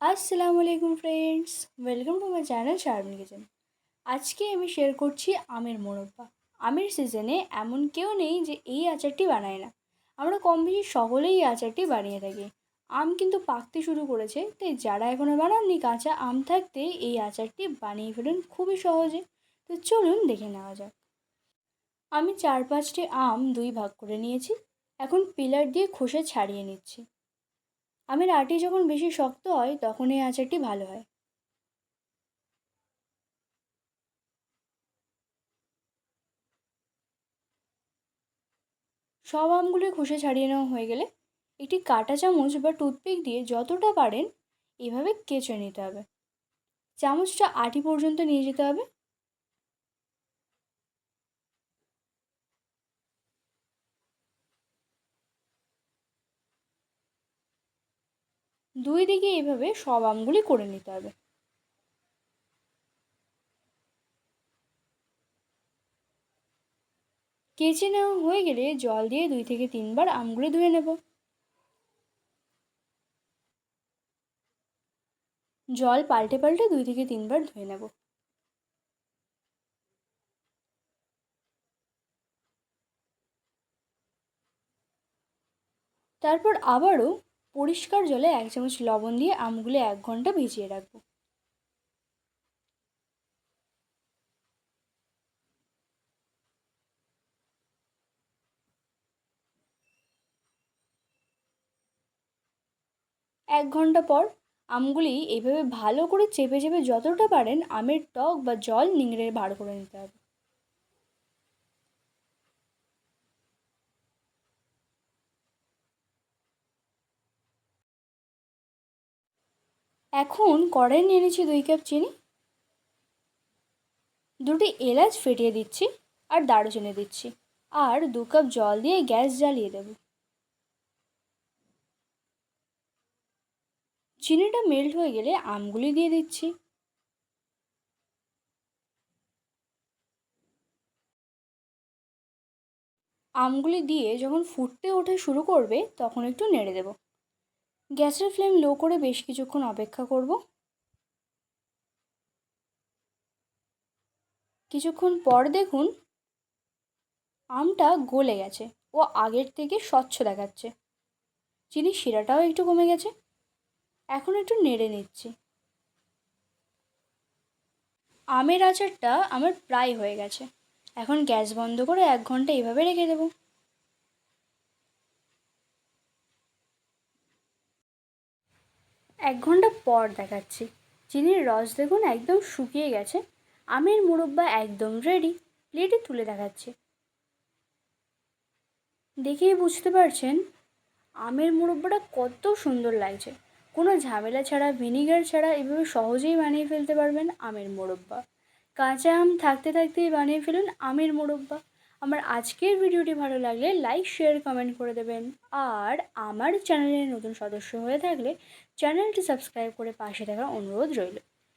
আসসালামু আলাইকুম friends welcome to my channel Sharmin kitchen আজকে আমি শেয়ার করছি আমের মোরব্বা। আমের সিজনে এমন কেউ নেই যে এই আচারটি বানায় না। আমরা কম বেশি সকলেই এই আচারটি বানিয়ে থাকি। আম কিন্তু পাকতে শুরু করেছে, তাই যারা এখনও বানাননি কাঁচা আম থাকতে এই আচারটি বানিয়ে ফেলুন খুবই সহজে। তো চলুন দেখে নেওয়া যাক। আমি চার পাঁচটি আম দুই ভাগ করে নিয়েছি। এখন পিলার দিয়ে খোসা ছাড়িয়ে নিচ্ছি। আমের আটি যখন বেশি শক্ত হয় তখন এই আচারটি ভালো হয়। সব আমগুলি খোসা ছাড়িয়ে নেওয়া হয়ে গেলে একটি কাঁটা চামচ বা টুথপিক দিয়ে যতটা পারেন এভাবে কেচে নিতে হবে। চামচটা আটি পর্যন্ত নিয়ে যেতে হবে। দুই দিকে এইভাবে সব আমগুলি করে নিতে হবে। কেচে নেওয়া হয়ে গেলে জল দিয়ে দুই থেকে তিনবার আমগুলি ধুয়ে নেব। জল পাল্টে পাল্টে দুই থেকে তিনবার ধুয়ে নেব। তারপর আবারও পরিষ্কার জলে এক চামচ লবণ দিয়ে আমগুলি এক ঘণ্টা ভিজিয়ে রাখব। এক ঘণ্টা পর আমগুলি এইভাবে ভালো করে চেপে চেপে যতটা পারেন আমের টক বা জল নিংড়ে বার করে নিতে হবে। এখন কড়াই নিয়ে নিচ্ছি দুই কাপ চিনি। দুটি এলাচ ফেটিয়ে দিচ্ছি আর দারুচিনি দিচ্ছি। আর দু কাপ জল দিয়ে গ্যাস জ্বালিয়ে দেব। চিনিটা মেল্ট হয়ে গেলে আমগুলি দিয়ে দিচ্ছি। আমগুলি দিয়ে যখন ফুটতে ওঠা শুরু করবে, তখন একটু নেড়ে দেব। গ্যাসের ফ্লেম লো করে বেশ কিছুক্ষণ অপেক্ষা করব। কিছুক্ষণ পর দেখুন, আমটা গলে গেছে ও আগের থেকে স্বচ্ছ দেখাচ্ছে। চিনি শিরাটাও একটু কমে গেছে। এখন একটু নেড়ে নিচ্ছি। আমের আচারটা আমার প্রায় হয়ে গেছে। এখন গ্যাস বন্ধ করে এক ঘণ্টা এইভাবে রেখে দেবো। এক ঘণ্টা পর দেখাচ্ছি। চিনির রস দেখুন একদম শুকিয়ে গেছে। আমের মুরব্বা একদম রেডি প্লেটে তুলে দেখাচ্ছি। দেখেই বুঝতে পারছেন, আমের মুরব্বাটা কত সুন্দর লাগছে। কোনো ঝামেলা ছাড়া, ভিনিগার ছাড়া এভাবে সহজেই বানিয়ে ফেলতে পারবেন আমের মোরব্বা। কাঁচা আম থাকতে থাকতেই বানিয়ে ফেলুন আমের মোরব্বা। আমার আজকের ভিডিওটি ভালো লাগলে লাইক, শেয়ার, কমেন্ট করে দেবেন। আর আমার চ্যানেলের নতুন সদস্য হয়ে থাকলে চ্যানেলটি সাবস্ক্রাইব করে পাশে থাকার অনুরোধ রইল।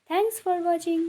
Thanks for watching.